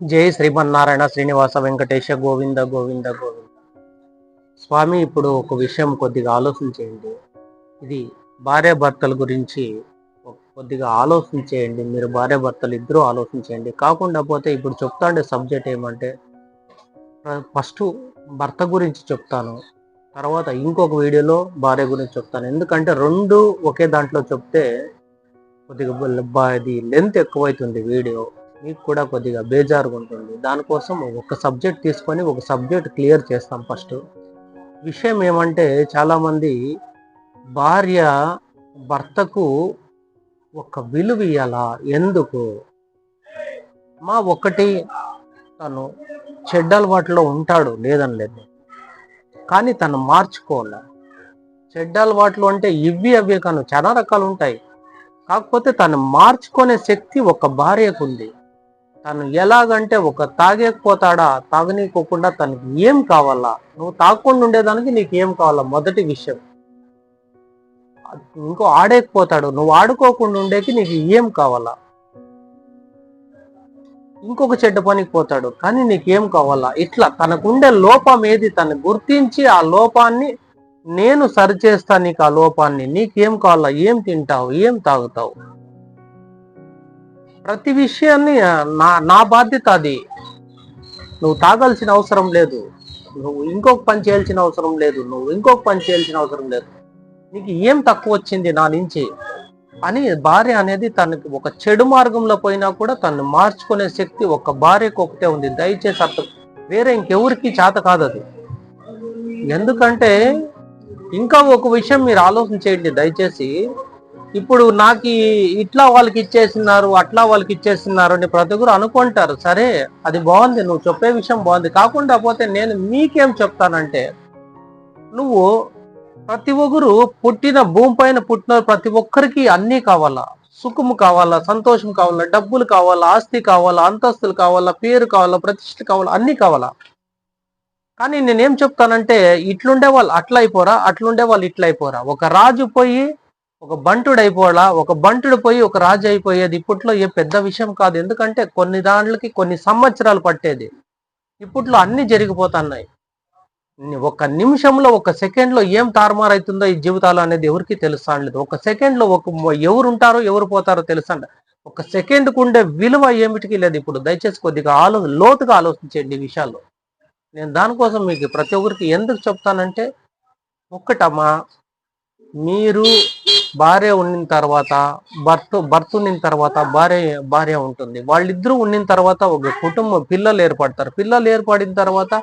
జై శ్రీమన్నారాయణ శ్రీనివాస వెంకటేశ గోవింద గోవింద గోవింద. స్వామి ఇప్పుడు ఒక విషయం కొద్దిగా ఆలోచన చేయండి ఇది భార్య భర్తల గురించి కొద్దిగా ఆలోచన చేయండి మీరు భార్య భర్తలు ఇద్దరూ ఆలోచన చేయండి కాకుండా పోతే ఇప్పుడు చెప్తాండే సబ్జెక్ట్ ఏమంటే ఫస్ట్ భర్త గురించి చెప్తాను. తర్వాత ఇంకొక వీడియోలో భార్య గురించి చెప్తాను. ఎందుకంటే రెండు ఒకే దాంట్లో చెప్తే కొద్దిగా ఇది లెంత్ ఎక్కువైతుంది వీడియో. మీకు కూడా కొద్దిగా బేజారుగా ఉంటుంది దానికోసం ఒక సబ్జెక్ట్ తీసుకొని ఒక సబ్జెక్ట్ క్లియర్ చేస్తాం ఫస్ట్. విషయం ఏమంటే చాలామంది భార్య భర్తకు ఒక విలువ ఇవ్వాలా ఎందుకు? మా ఒకటి తను చెడ్డ అలవాట్లో ఉంటాడు లేదని లేదు కానీ తను మార్చుకోవాలి. చెడ్డ అలవాట్లు అంటే ఇవి అవి కాను చాలా రకాలు ఉంటాయి కాకపోతే తను మార్చుకునే శక్తి ఒక భార్యకు ఉంది తను ఎలాగంటే ఒక తాగేకపోతాడా తాగనీకోకుండా తనకి ఏం కావాలా? నువ్వు తాగకుండా ఉండేదానికి నీకు ఏం కావాలా? మొదటి విషయం. ఇంకో ఆడేకపోతాడు. నువ్వు ఆడుకోకుండా ఉండేకి నీకు ఏం కావాలా? ఇంకొక చెడ్డ పనికి పోతాడు. కానీ నీకేం కావాలా? ఇట్లా తనకుండే లోపం ఏది? తను గుర్తించి ఆ లోపాన్ని నేను సరిచేస్తా నీకు ఆ లోపాన్ని. నీకేం కావాలా? ఏం తింటావు? ఏం తాగుతావు? ప్రతి విషయాన్ని నా నా బాధ్యత అది. నువ్వు తాగాల్సిన అవసరం లేదు. నువ్వు ఇంకొక పని చేయాల్సిన అవసరం లేదు. నువ్వు ఇంకొక పని చేయాల్సిన అవసరం లేదు. నీకు ఏం తక్కువ వచ్చింది నా నుంచి? అని భార్య అనేది తనకి ఒక చెడు మార్గంలో పోయినా కూడా తను మార్చుకునే శక్తి ఒక భార్యకు ఒకటే ఉంది. దయచేసి అర్థం వేరే ఇంకెవరికి చేత కాదు అది. ఎందుకంటే ఇంకా ఒక విషయం మీరు ఆలోచన చేయండి. దయచేసి ఇప్పుడు నాకు ఇట్లా వాళ్ళకి ఇచ్చేసినారు అట్లా వాళ్ళకి ఇచ్చేసినారు అని ప్రతి ఒక్కరు అనుకుంటారు. సరే అది బాగుంది నువ్వు చెప్పే విషయం బాగుంది. కాకుండా పోతే నేను మీకేం చెప్తానంటే నువ్వు ప్రతి ఒక్కరు పుట్టిన భూమి పైన పుట్టిన ప్రతి ఒక్కరికి అన్నీ కావాలా. సుఖము కావాలా సంతోషం కావాలా డబ్బులు కావాలా ఆస్తి కావాలా అంతస్తులు కావాలా పేరు కావాలా ప్రతిష్ట కావాలా అన్నీ కావాలా. కానీ నేనేం చెప్తానంటే ఇట్లుండే వాళ్ళు అట్లా అయిపోరా అట్లుండే వాళ్ళు ఇట్లా అయిపోరా ఒక రాజు పోయి ఒక బంటుడు అయిపోవాలా? ఒక బంటుడు పోయి ఒక రాజు అయిపోయేది ఇప్పట్లో ఏ పెద్ద విషయం కాదు. ఎందుకంటే కొన్ని దాంట్లకి కొన్ని సంవత్సరాలు పట్టేది. ఇప్పట్లో అన్ని జరిగిపోతున్నాయి. ఒక నిమిషంలో ఒక సెకండ్లో ఏం తారుమారైతుందో ఈ జీవితాలు అనేది ఎవరికి తెలుస్తా ఒక సెకండ్లో ఒక ఎవరు ఉంటారో ఎవరు పోతారో తెలుసా ఒక సెకండ్కు ఉండే విలువ ఏమిటికి లేదు ఇప్పుడు. దయచేసి కొద్దిగా ఆలో లోతుగా ఆలోచించండి ఈ విషయాల్లో. నేను దానికోసం మీకు ప్రతి ఒక్కరికి ఎందుకు చెప్తానంటే ఒక్కటమ్మా మీరు భార్య ఉండిన తర్వాత భర్త భర్త ఉండిన తర్వాత భార్య భార్య ఉంటుంది. వాళ్ళిద్దరూ ఉండిన తర్వాత ఒక కుటుంబం పిల్లలు ఏర్పడతారు. పిల్లలు ఏర్పడిన తర్వాత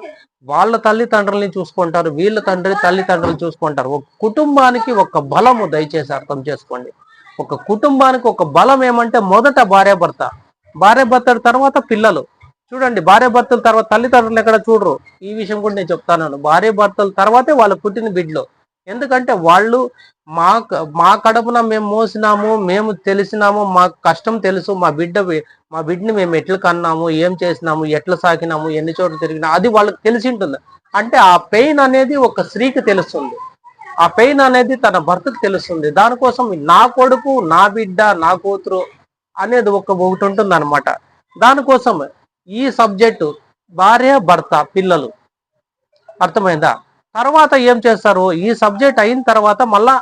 వాళ్ళ తల్లిదండ్రులని చూసుకుంటారు వీళ్ళ తండ్రి తల్లిదండ్రులు చూసుకుంటారు. ఒక కుటుంబానికి ఒక బలము దయచేసి అర్థం చేసుకోండి. ఒక కుటుంబానికి ఒక బలం ఏమంటే మొదట భార్య భర్త. భార్య భర్త తర్వాత పిల్లలు. చూడండి భార్య భర్తల తర్వాత తల్లిదండ్రులు ఎక్కడ చూడరు? ఈ విషయం కూడా నేను చెప్తాను. భార్య భర్తల తర్వాతే వాళ్ళ పుట్టిన బిడ్డలు. ఎందుకంటే వాళ్ళు మా మా కడుపున మేము మోసినాము మేము తెలిసినాము మా కష్టం తెలుసు మా బిడ్డ మా బిడ్డని మేము ఎట్లా కన్నాము ఏం చేసినాము ఎట్లా సాకినాము ఎన్ని చోట్ల తిరిగినా అది వాళ్ళకి తెలిసి ఉంటుంది అంటే ఆ పెయిన్ అనేది ఒక స్త్రీకి తెలుస్తుంది. ఆ పెయిన్ అనేది తన భర్తకు తెలుస్తుంది. దానికోసం నా కొడుకు నా బిడ్డ నా కూతురు అనేది ఒక ఒకటి ఉంటుంది అనమాట దానికోసం ఈ సబ్జెక్టు భార్య భర్త పిల్లలు. అర్థమైందా? తర్వాత ఏం చేస్తారు? ఈ సబ్జెక్ట్ అయిన తర్వాత మళ్ళా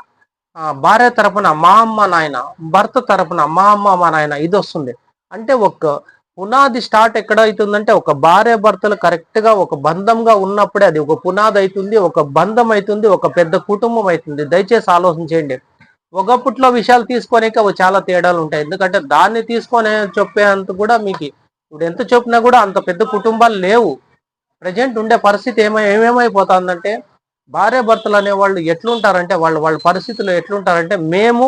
భార్య తరపున మా అమ్మ నాయన భర్త తరపున మా అమ్మ మా నాయన ఇది వస్తుంది. అంటే ఒక పునాది స్టార్ట్ ఎక్కడ అవుతుందంటే ఒక భార్య భర్తలు కరెక్ట్గా ఒక బంధంగా ఉన్నప్పుడే అది ఒక పునాది అవుతుంది ఒక బంధం అవుతుంది ఒక పెద్ద కుటుంబం అవుతుంది దయచేసి ఆలోచన చేయండి. విషయాలు తీసుకోనేకి అవి చాలా తేడాలు ఉంటాయి. ఎందుకంటే దాన్ని తీసుకొని చెప్పేంత కూడా మీకు ఇప్పుడు ఎంత చెప్పినా కూడా అంత పెద్ద కుటుంబాలు లేవు. ప్రజెంట్ ఉండే పరిస్థితి ఏమై ఏమేమైపోతుందంటే భార్య భర్తలు అనేవాళ్ళు ఎట్లుంటారంటే వాళ్ళు వాళ్ళ పరిస్థితులు ఎట్లుంటారంటే మేము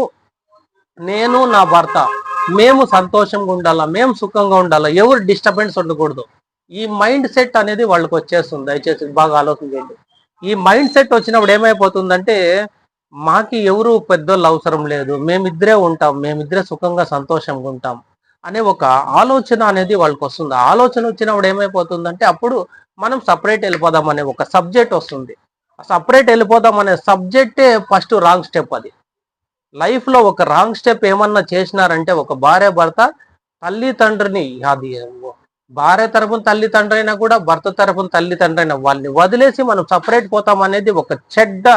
నేను నా భర్త మేము సంతోషంగా ఉండాలా మేము సుఖంగా ఉండాలా ఎవరు డిస్టర్బెన్స్ ఉండకూడదు. ఈ మైండ్ సెట్ అనేది వాళ్ళకి వచ్చేస్తుంది దయచేసి బాగా ఆలోచన చేయండి. ఈ మైండ్ సెట్ వచ్చినప్పుడు ఏమైపోతుందంటే మాకి ఎవరు పెద్దోళ్ళు అవసరం లేదు మేమిద్దరే ఉంటాం మేమిద్దరే సుఖంగా సంతోషంగా ఉంటాం అనే ఒక ఆలోచన అనేది వాళ్ళకి వస్తుంది. ఆలోచన వచ్చినప్పుడు ఏమైపోతుందంటే అప్పుడు మనం సపరేట్ వెళ్ళిపోదాం అనే ఒక సబ్జెక్ట్ వస్తుంది. సపరేట్ వెళ్ళిపోదాం అనే సబ్జెక్టే ఫస్ట్ రాంగ్ స్టెప్ అది. లైఫ్లో ఒక రాంగ్ స్టెప్ ఏమన్నా చేసినారంటే ఒక భార్య భర్త తల్లిదండ్రిని అది భార్య తరపున తల్లి తండ్రి అయినా కూడా భర్త తరపున తల్లిదండ్రి అయినా వాళ్ళని వదిలేసి మనం సపరేట్ పోతాం అనేది ఒక చెడ్డ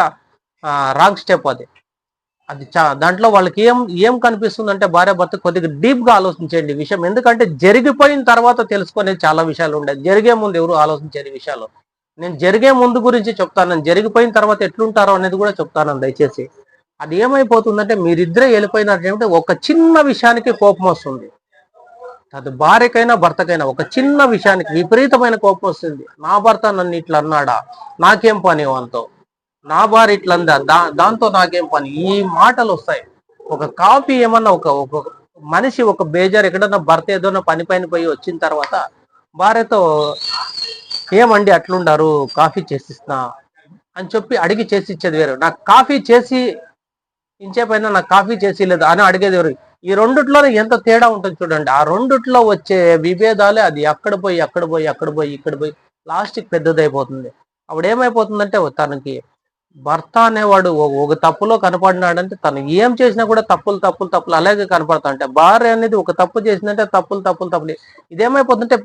రాంగ్ స్టెప్ అది. అది చా దాంట్లో వాళ్ళకి ఏం ఏం కనిపిస్తుంది అంటే భార్య భర్త కొద్దిగా డీప్గా ఆలోచించండి విషయం. ఎందుకంటే జరిగిపోయిన తర్వాత తెలుసుకునేది చాలా విషయాలు ఉంటాయి జరిగే ముందు ఎవరు ఆలోచించేది విషయాలు? నేను జరిగే ముందు గురించి చెప్తాను. నేను జరిగిపోయిన తర్వాత ఎట్లుంటారో అనేది కూడా చెప్తాను దయచేసి. అది ఏమైపోతుందంటే మీరిద్దరే వెళ్ళిపోయినట్టు ఒక చిన్న విషయానికి కోపం వస్తుంది. అది భార్యకైనా భర్తకైనా ఒక చిన్న విషయానికి విపరీతమైన కోపం వస్తుంది. నా భర్త నన్ను ఇట్లా అన్నాడా? నాకేం పని వాళ్ళతో నా భార్య ఇట్లా దా దాంతో నాకేం పని? ఈ మాటలు వస్తాయి ఒక కాఫీ ఏమన్నా ఒక ఒక మనిషి ఒక బేజార్ ఎక్కడన్నా భర్త ఏదైనా పని పైన పోయి వచ్చిన తర్వాత భార్యతో ఏమండి అట్లుండారు? కాఫీ చేసిస్తున్నా అని చెప్పి అడిగి చేసి ఇచ్చేది వేరు. నాకు కాఫీ చేసి ఇంచేపైనా నాకు కాఫీ చేసి లేదు అని అడిగేది వేరు. ఈ రెండిట్లో ఎంత తేడా ఉంటుంది చూడండి. ఆ రెండిట్లో వచ్చే విభేదాలే అది. అక్కడ పోయి అక్కడ పోయి అక్కడ పోయి ఇక్కడ పోయి లాస్ట్కి పెద్దదైపోతుంది. అప్పుడు ఏమైపోతుందంటే తనకి భర్త అనేవాడు ఒక- తప్పులో కనపడినాడంటే తను ఏం చేసినా కూడా తప్పులు తప్పులు తప్పులు అలాగే కనపడతా అంటే భార్య అనేది ఒక తప్పు చేసిందంటే తప్పులు తప్పులు తప్పులు. ఇదేమైపోతుందంటే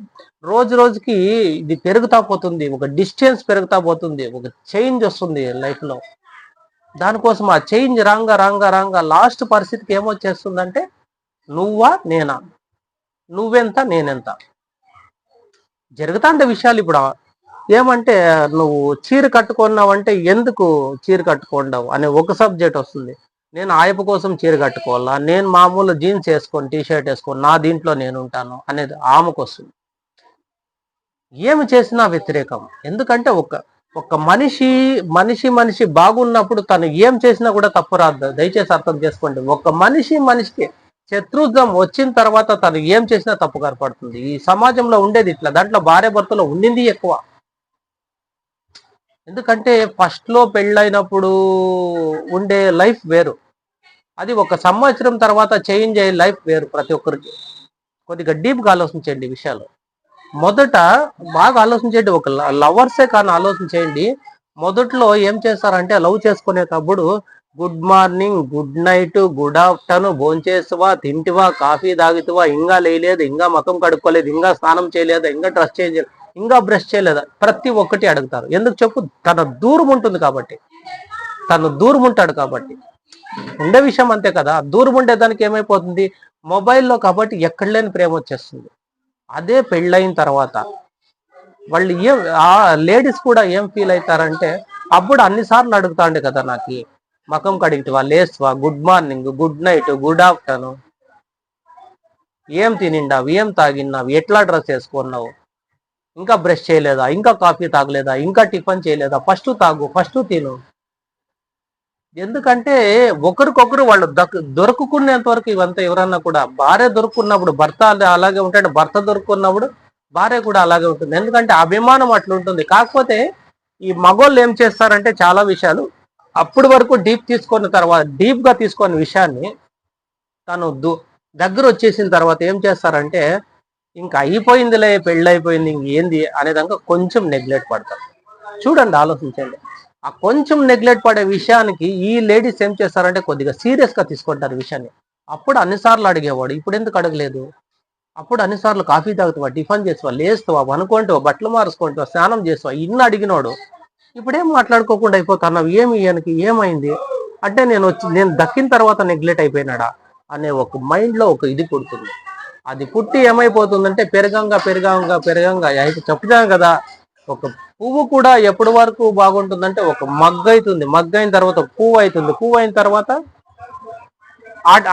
రోజు రోజుకి ఇది పెరుగుతా పోతుంది ఒక డిస్టెన్స్ పెరుగుతా పోతుంది ఒక చేంజ్ వస్తుంది లైఫ్లో దానికోసం ఆ చేంజ్ రాంగా రాంగా రాంగా లాస్ట్ పరిస్థితికి ఏమొచ్చేస్తుందంటే నువ్వా నేనా? నువ్వెంత నేనెంత? జరుగుతా అంటే విషయాలు ఇప్పుడు ఏమంటే నువ్వు చీర కట్టుకున్నావంటే ఎందుకు చీర కట్టుకోండావు అనే ఒక సబ్జెక్ట్ వస్తుంది. నేను ఆయప కోసం చీర కట్టుకోవాలా? నేను మామూలు జీన్స్ వేసుకొని టీ షర్ట్ వేసుకొని నా దీంట్లో నేను ఉంటాను అనేది ఆమెకు వస్తుంది. ఏమి చేసినా వ్యతిరేకం. ఎందుకంటే ఒక ఒక మనిషి మనిషి మనిషి బాగున్నప్పుడు తను ఏం చేసినా కూడా తప్పు రాదు. దయచేసి అర్థం చేసుకోండి. ఒక మనిషి మనిషికి శత్రుత్వం వచ్చిన తర్వాత తను ఏం చేసినా తప్పు కనపడుతుంది ఈ సమాజంలో ఉండేది ఇట్లా. దాంట్లో భార్య భర్తలో ఉండింది ఎక్కువ. ఎందుకంటే ఫస్ట్లో పెళ్ళైనప్పుడు ఉండే లైఫ్ వేరు. అది ఒక సంవత్సరం తర్వాత చేంజ్ అయ్యే లైఫ్ వేరు ప్రతి ఒక్కరికి. కొద్దిగా డీప్గా ఆలోచించండి విషయాలు. మొదట బాగా ఆలోచించండి ఒక లవర్సే కానీ ఆలోచించేయండి మొదట్లో ఏం చేస్తారంటే లవ్ చేసుకునేటప్పుడు good morning good night good afternoon భోంచేసివా తింటివా కాఫీ తాగితివా ఇంకా లేయలేదు ఇంకా మకం కడుక్కోలేదు ఇంకా స్నానం చేయలేదు ఇంకా డ్రెస్ చేంజ్ చేయలేదు ఇంకా బ్రష్ చేయలేదా? ప్రతి ఒక్కటి అడుగుతారు. ఎందుకు చెప్పు? తన దూరం ఉంటుంది కాబట్టి. తను దూరం ఉంటాడు కాబట్టి. ఉండే విషయం అంతే కదా. దూరం ఉండేదానికి ఏమైపోతుంది? మొబైల్లో కాబట్టి ఎక్కడ లేని ప్రేమ వచ్చేస్తుంది. అదే పెళ్ళైన తర్వాత. వాళ్ళు ఏం ఆ లేడీస్ కూడా ఏం ఫీల్ అవుతారంటే అప్పుడు అన్నిసార్లు అడుగుతాండే కదా నాకు మకం కడిగిటివా లేస్వా good morning good night good afternoon ఏం తినిండావు? ఏం తాగినావు ఎట్లా డ్రెస్ వేసుకున్నావు? ఇంకా బ్రష్ చేయలేదా? ఇంకా కాఫీ తాగలేదా? ఇంకా టిఫిన్ చేయలేదా? ఫస్ట్ తాగు ఫస్ట్ తిను. ఎందుకంటే ఒకరికొకరు వాళ్ళు దక్ దొరుకుకునేంత వరకు ఇవంతా ఎవరన్నా కూడా భార్య దొరుకున్నప్పుడు భర్త అలాగే ఉంటాడు భర్త దొరుకున్నప్పుడు భార్య కూడా అలాగే ఉంటుంది. ఎందుకంటే అభిమానం అట్లుంటుంది కాకపోతే ఈ మగోళ్ళు ఏం చేస్తారంటే చాలా విషయాలు. అప్పటి వరకు డీప్ తీసుకున్న తర్వాత డీప్గా తీసుకున్న విషయాన్ని తను దు- దగ్గర వచ్చేసిన తర్వాత ఏం చేస్తారంటే ఇంకా అయిపోయిందిలే పెళ్ళి అయిపోయింది ఇంకేంది అనేదాకా కొంచెం నెగ్లెక్ట్ పడతారు చూడండి ఆలోచించండి. ఆ కొంచెం నెగ్లెక్ట్ పడే విషయానికి ఈ లేడీస్ ఏం చేస్తారంటే కొద్దిగా సీరియస్గా తీసుకుంటారు విషయాన్ని. అప్పుడు అన్నిసార్లు అడిగేవాడు ఇప్పుడు ఎందుకు అడగలేదు? అప్పుడు అన్నిసార్లు కాఫీ తాగుతావా టిఫిన్ చేస్తావా లేస్తావా అనుకుంటావా బట్టలు మారుసుకుంటావా స్నానం చేస్తావా ఇన్ని అడిగినోడు ఇప్పుడేం మాట్లాడుకోకుండా అయిపోతున్నావు? ఏమి ఈయనకి ఏమైంది? అంటే నేను వచ్చి నేను దక్కిన తర్వాత నెగ్లెక్ట్ అయిపోయినాడా? అనే ఒక మైండ్లో ఒక ఇది కొడుతుంది అది పుట్టి ఏమైపోతుందంటే పెరగంగా పెరగంగా పెరగంగా. అయితే చెప్తాను కదా ఒక పువ్వు కూడా ఎప్పటి వరకు బాగుంటుందంటే ఒక మగ్గ అవుతుంది. మగ్గ అయిన తర్వాత పువ్వు అవుతుంది. పువ్వు అయిన తర్వాత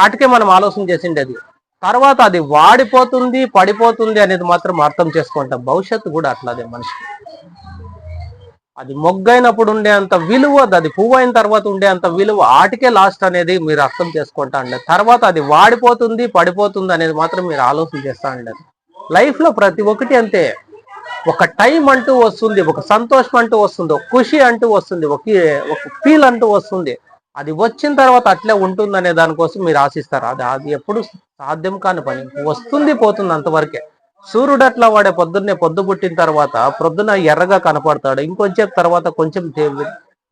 ఆటకే మనం ఆలోచన చేసిండేది తర్వాత అది వాడిపోతుంది పడిపోతుంది అనేది మాత్రం అర్థం చేసుకుంటాం. భవిష్యత్తు కూడా అట్లాదే మనిషికి. అది మొగ్గైనప్పుడు ఉండే అంత విలువ అది పువ్వు అయిన తర్వాత ఉండే అంత విలువ ఆటికే లాస్ట్ అనేది మీరు అర్థం చేసుకుంటా ఉండలేదు తర్వాత అది వాడిపోతుంది పడిపోతుంది అనేది మాత్రం మీరు ఆలోచన చేస్తా ఉండలేదు లైఫ్లో ప్రతి ఒక్కటి అంతే. ఒక టైం అంటూ వస్తుంది ఒక సంతోషం అంటూ వస్తుంది ఒక ఖుషి అంటూ వస్తుంది ఒక ఒక ఫీల్ అంటూ వస్తుంది. అది వచ్చిన తర్వాత అట్లే ఉంటుంది అనే దానికోసం మీరు ఆశిస్తారు. అది అది ఎప్పుడు సాధ్యం కాని పని. వస్తుంది పోతుంది అంతవరకే. సూర్యుడు అట్లా వాడే పొద్దున్నే పొద్దు పుట్టిన తర్వాత ప్రొద్దున ఎర్రగా కనపడతాడు ఇంకొంచెం తర్వాత కొంచెం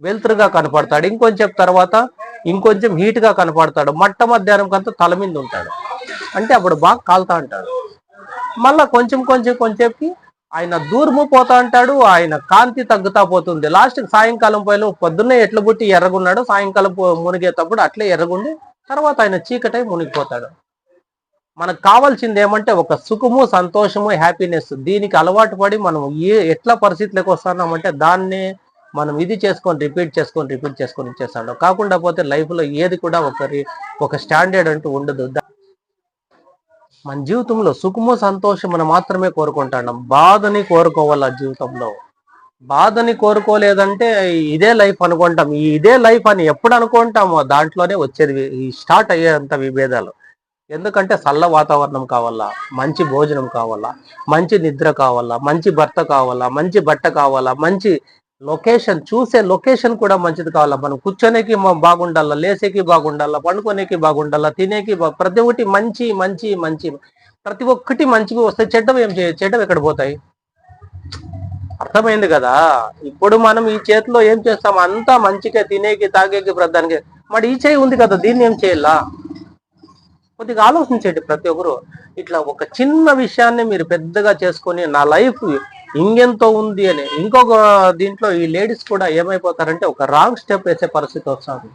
వెలుతురుగా కనపడతాడు ఇంకొంచెం తర్వాత ఇంకొంచెం హీట్గా కనపడతాడు మట్ట మధ్యాహ్నం కంతా తల మీద ఉంటాడు. అంటే అప్పుడు బాగా కాలుతా అంటాడు. మళ్ళా కొంచెం కొంచెం కొంచెంకి ఆయన దూరము పోతా అంటాడు ఆయన కాంతి తగ్గుతా పోతుంది. లాస్ట్ సాయంకాలం పోయి పొద్దున్నే ఎట్ల బుట్టి ఎర్రగున్నాడు సాయంకాలం పో- మునిగేటప్పుడు అట్లే ఎర్రగుండి తర్వాత ఆయన చీకటై మునిగిపోతాడు. మనకు కావాల్సింది ఏమంటే ఒక సుఖము సంతోషము హ్యాపీనెస్ దీనికి అలవాటు పడి మనం ఏ ఎట్లా పరిస్థితులకు వస్తున్నామంటే దాన్ని మనం ఇది చేసుకొని రిపీట్ చేసుకొని రిపీట్ చేసుకొని ఇచ్చేస్తాడు కాకుండా పోతే లైఫ్లో ఏది కూడా ఒకరి ఒక స్టాండర్డ్ అంటూ ఉండదు. మన జీవితంలో సుఖము సంతోషం మనం మాత్రమే కోరుకుంటాం బాధని కోరుకోవాలి ఆ జీవితంలో. బాధని కోరుకోలేదంటే ఇదే లైఫ్ అనుకుంటాం. ఇదే లైఫ్ అని ఎప్పుడు అనుకుంటామో దాంట్లోనే వచ్చేది. స్టార్ట్ అయ్యేంత విభేదాలు. ఎందుకంటే చల్ల వాతావరణం కావాలా మంచి భోజనం కావాలా మంచి నిద్ర కావాలా మంచి భర్త కావాలా మంచి బట్ట కావాలా మంచి లొకేషన్ చూసే లొకేషన్ కూడా మంచిది కావాలా. మనం కూర్చోనేకి బాగుండాలా లేసేకి బాగుండాలా పండుకోనేకి బాగుండాలా తినేకి ప్రతి ఒక్కటి మంచి మంచి మంచి. ప్రతి ఒక్కటి మంచిగా వస్తే చెడ్డం ఏం చేయ చెడ్డం ఎక్కడ పోతాయి? అర్థమైంది కదా? ఇప్పుడు మనం ఈ చేతిలో ఏం చేస్తాం? అంతా మంచిగా తినేకి తాగేకి ప్రధానికి మరి ఈ చేయి ఉంది కదా దీన్ని ఏం చేయాలా? కొద్దిగా ఆలోచించండి ప్రతి ఒక్కరు. ఇట్లా ఒక చిన్న విషయాన్ని మీరు పెద్దగా చేసుకొని నా లైఫ్ ఇంకెంతో ఉంది అని. ఇంకొక దీంట్లో ఈ లేడీస్ కూడా ఏమైపోతారంటే ఒక రాంగ్ స్టెప్ వేసే పరిస్థితి వస్తుంది.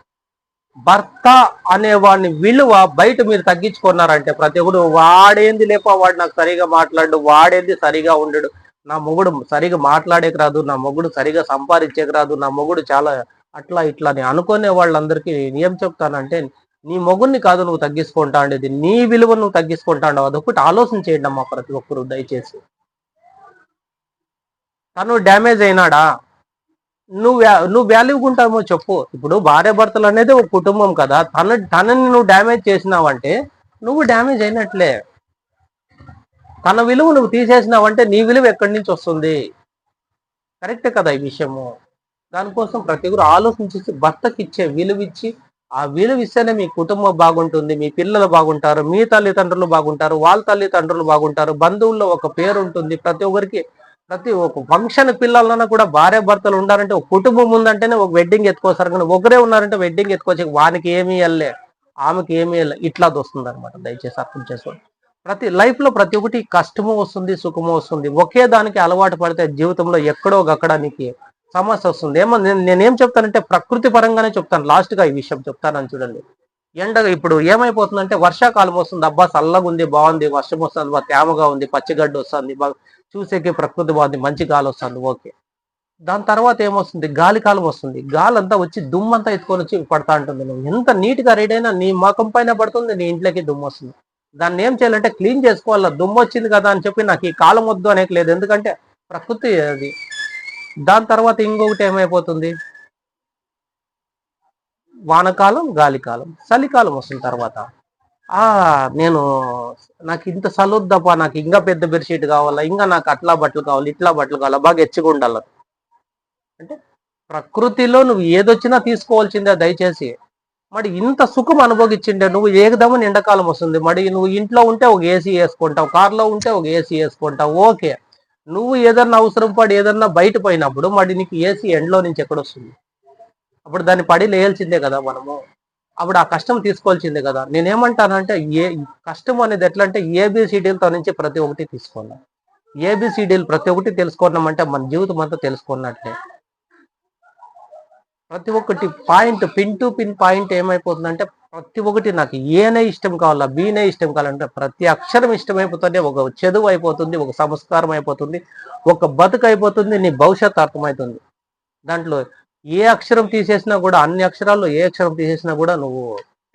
భర్త అనేవాడిని విలువ బయట మీరు తగ్గించుకున్నారంటే ప్రతి ఒక్కడు వాడేంది లేప వాడు నాకు సరిగా మాట్లాడు వాడేంది సరిగా ఉండడు. నా మొగుడు సరిగా మాట్లాడేకి రాదు నా మొగుడు సరిగా సంపాదించేకి రాదు నా మొగుడు చాలా అట్లా ఇట్లా అని అనుకునే వాళ్ళందరికీ నేను ఏం చెప్తానంటే నీ మొగుడిని కాదు నువ్వు తగ్గించుకుంటా ఉండేది నీ విలువ నువ్వు తగ్గించుకుంటా ఉండవు అదొకటి ఆలోచన చేయండి అమ్మా ప్రతి ఒక్కరు దయచేసి. తను డ్యామేజ్ అయినాడా? నువ్వు నువ్వు వాల్యూగా ఉంటామో చెప్పు. ఇప్పుడు భార్య భర్తలు అనేది ఒక కుటుంబం కదా తన తనని నువ్వు డ్యామేజ్ చేసినావంటే నువ్వు డ్యామేజ్ అయినట్లే. తన విలువ నువ్వు తీసేసినావంటే నీ విలువ ఎక్కడి నుంచి వస్తుంది? కరెక్టే కదా ఈ విషయము. దానికోసం ప్రతి ఒక్కరు ఆలోచించేసి భర్తకి ఇచ్చే విలువ ఇచ్చి ఆ విలువ ఇస్తేనే మీ కుటుంబం బాగుంటుంది మీ పిల్లలు బాగుంటారు మీ తల్లిదండ్రులు బాగుంటారు వాళ్ళ తల్లిదండ్రులు బాగుంటారు బంధువుల్లో ఒక పేరు ఉంటుంది ప్రతి ఒక్కరికి ప్రతి ఒక్క ఫంక్షన్ పిల్లలన్నా కూడా భార్య భర్తలు ఉండాలంటే ఒక కుటుంబం ఉందంటేనే ఒక వెడ్డింగ్ ఎత్తుకోసారు కానీ ఒకరే ఉన్నారంటే వెడ్డింగ్ ఎత్తుకోవచ్చు వానికి ఏమీ వెళ్ళే ఆమెకి ఏమీ వెళ్ళే ఇట్లా దొస్తుంది అనమాట దయచేసి అర్థం చేసుకోండి. ప్రతి లైఫ్లో ప్రతి ఒక్కటి కష్టము వస్తుంది సుఖము వస్తుంది. ఒకే దానికి అలవాటు పడితే జీవితంలో ఎక్కడో ఒకక్కడ నీకు సమస్య వస్తుంది. ఏమో నేను నేనేం చెప్తానంటే ప్రకృతి పరంగానే చెప్తాను. లాస్ట్గా ఈ విషయం చెప్తానని చూడండి. ఎండ ఇప్పుడు ఏమైపోతుందంటే వర్షాకాలం వస్తుంది. అబ్బా చల్లగా ఉంది బాగుంది వర్షం వస్తుంది బాగా తేమగా ఉంది పచ్చిగడ్డి వస్తుంది బాగా చూసేకి ప్రకృతి బాగుంది మంచి గాలి వస్తుంది ఓకే. దాని తర్వాత ఏమొస్తుంది? గాలి కాలం వస్తుంది. గాలి అంతా వచ్చి దుమ్ము అంతా ఎత్తుకొని వచ్చి పడతా ఉంటుంది. నువ్వు ఎంత నీట్గా రెడీ అయినా నీ మొఖం పైన పడుతుంది నీ ఇంట్లోకి దుమ్ము వస్తుంది. దాన్ని ఏం చేయాలంటే క్లీన్ చేసుకోవాలా? దుమ్ము వచ్చింది కదా అని చెప్పి నాకు ఈ కాలం వద్దు అనేక లేదు ఎందుకంటే ప్రకృతి అది దాని తర్వాత ఇంకొకటి ఏమైపోతుంది? వానకాలం గాలికాలం. చలికాలం వస్తుంది తర్వాత. ఆ నేను నాకు ఇంత సలొద్దప్పా నాకు ఇంకా పెద్ద బెడ్షీట్ కావాలా ఇంకా నాకు అట్లా బట్టలు కావాలి ఇట్లా బట్టలు కావాలా బాగా ఎచ్చుగా ఉండాలి. అంటే ప్రకృతిలో నువ్వు ఏదొచ్చినా తీసుకోవాల్సిందే దయచేసి. మరి ఇంత సుఖం అనుభవించిండే నువ్వు ఏకదమని ఎండాకాలం వస్తుంది. మరి నువ్వు ఇంట్లో ఉంటే ఒక ఏసీ వేసుకుంటావు కార్లో ఉంటే ఒక ఏసీ వేసుకుంటావు ఓకే. నువ్వు ఏదన్నా అవసరం పడి ఏదన్నా బయట పోయినప్పుడు మరి నీకు ఏసీ ఎండ్లో నుంచి ఎక్కడొస్తుంది? అప్పుడు దాన్ని పడి లేయాల్సిందే కదా మనము. అప్పుడు ఆ కష్టం తీసుకోవాల్సిందే కదా. నేనేమంటానంటే ఏ కష్టం అనేది ఎట్లా అంటే ఏబిసిడీలతో నుంచి ప్రతి ఒక్కటి తీసుకున్నాం ఏబిసిడీలు ప్రతి ఒక్కటి తెలుసుకున్నామంటే మన జీవితం అంతా తెలుసుకున్నట్లే ప్రతి ఒక్కటి point pin to pin point ఏమైపోతుందంటే ప్రతి ఒక్కటి నాకు ఏనే ఇష్టం కావాలా బీనే ఇష్టం కావాలంటే ప్రతి అక్షరం ఇష్టమైపోతుంది ఒక చదువు అయిపోతుంది ఒక సంస్కారం అయిపోతుంది ఒక బతుకు అయిపోతుంది నీ భవిష్యత్తు అర్థమవుతుంది. దాంట్లో ఏ అక్షరం తీసేసినా కూడా అన్ని అక్షరాల్లో ఏ అక్షరం తీసేసినా కూడా నువ్వు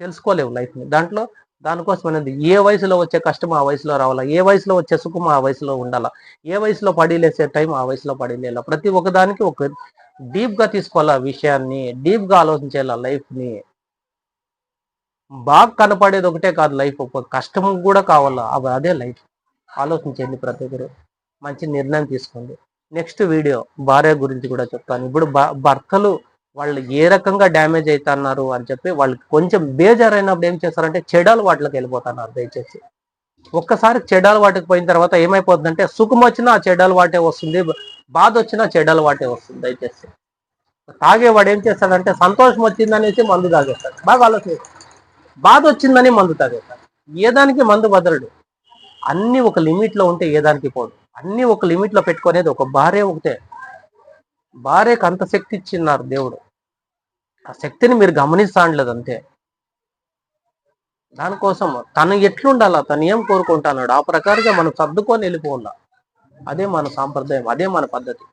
తెలుసుకోలేవు లైఫ్ని దాంట్లో దానికోసం అనేది ఏ వయసులో వచ్చే కష్టం ఆ వయసులో రావాలా ఏ వయసులో వచ్చే సుఖం ఆ వయసులో ఉండాలా ఏ వయసులో పడిలేసే టైం ఆ వయసులో పడిలేలా. ప్రతి ఒక్కదానికి ఒక డీప్గా తీసుకోవాలా విషయాన్ని డీప్గా ఆలోచించేలా లైఫ్ని బాగా కనపడేది ఒకటే కాదు లైఫ్. ఒక కష్టం కూడా కావాలా? అవి అదే లైఫ్. ఆలోచించండి ప్రతి ఒక్కరు. మంచి నిర్ణయం తీసుకోండి. Next video. భార్య గురించి కూడా చెప్తాను. ఇప్పుడు భర్తలు వాళ్ళు ఏ రకంగా డ్యామేజ్ అవుతున్నారు అని చెప్పి వాళ్ళకి కొంచెం బేజారైనప్పుడు ఏం చేస్తారంటే చెడాలు వాటిలోకి వెళ్ళిపోతున్నారు దయచేసి. ఒక్కసారి చెడాలు వాటికి పోయిన తర్వాత ఏమైపోతుందంటే సుఖం వచ్చినా ఆ చెడాలు వాటే వస్తుంది. బాధ వచ్చినా చెడాలు వాటే వస్తుంది దయచేసి. తాగేవాడు ఏం చేస్తాడంటే సంతోషం వచ్చిందనేసి మందు తాగేస్తాడు. బాగా ఆలోచిస్తాడు బాధ వచ్చిందని మందు తాగేస్తాడు ఏ దానికి మందు బదలడు. అన్ని ఒక లిమిట్లో ఉంటే ఏ దానికి పోదు. అన్ని ఒక లిమిట్లో పెట్టుకునేది ఒక భార్య ఒకటే. భార్యకు అంత శక్తి ఇచ్చిన్నారు దేవుడు. ఆ శక్తిని మీరు గమనిస్తాండలేదు అంతే. దానికోసం తను ఎట్లుండాలా తను ఏం కోరుకుంటున్నాడు ఆ ప్రకారంగా మనం సర్దుకొని వెళ్ళిపోవాలా. అదే మన సాంప్రదాయం అదే మన పద్ధతి.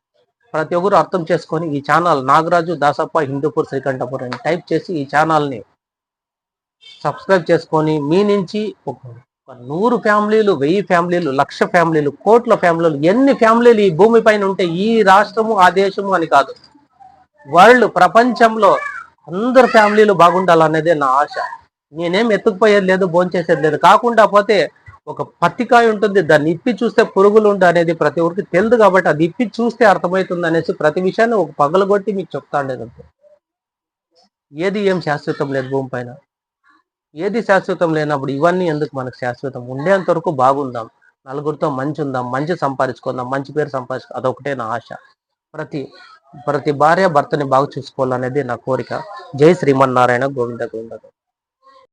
ప్రతి ఒక్కరు అర్థం చేసుకొని ఈ ఛానల్ నాగరాజు దాసప్ప హిందూపూర్ శ్రీకంఠపూర్ అని టైప్ చేసి ఈ ఛానల్ని సబ్స్క్రైబ్ చేసుకొని మీ నుంచి ఒక నూరు ఫ్యామిలీలు వెయ్యి ఫ్యామిలీలు లక్ష ఫ్యామిలీలు కోట్ల ఫ్యామిలీలు ఎన్ని ఫ్యామిలీలు ఈ భూమి పైన ఉంటే ఈ రాష్ట్రము ఆ దేశము అని కాదు. వరల్డ్ ప్రపంచంలో అందరు ఫ్యామిలీలు బాగుండాలనేదే నా ఆశ. నేనేం ఎత్తుకుపోయేది లేదు భోంచేసేది లేదు. కాకుండా పోతే ఒక పత్తికాయ ఉంటుంది దాన్ని ఇప్పి చూస్తే పురుగులు ఉండు అనేది ప్రతి ఒక్కరికి తెలియదు కాబట్టి అది ఇప్పి చూస్తే అర్థమవుతుంది అనేసి ప్రతి విషయాన్ని ఒక పగలగొట్టి మీకు చెప్తాండేది ఏది ఏం శాశ్వతం లేదు భూమి పైన. ఏది శాశ్వతం లేనప్పుడు ఇవన్నీ ఎందుకు మనకు శాశ్వతం? ఉండేంత వరకు బాగుందాం. నలుగురితో మంచి ఉందాం మంచి సంపాదించుకుందాం మంచి పేరు సంపాదించుకో అదొకటే నా ఆశ. ప్రతి ప్రతి భార్య భర్తని బాగా చూసుకోవాలనేది నా కోరిక. జై శ్రీమన్నారాయణ గోవింద గోవింద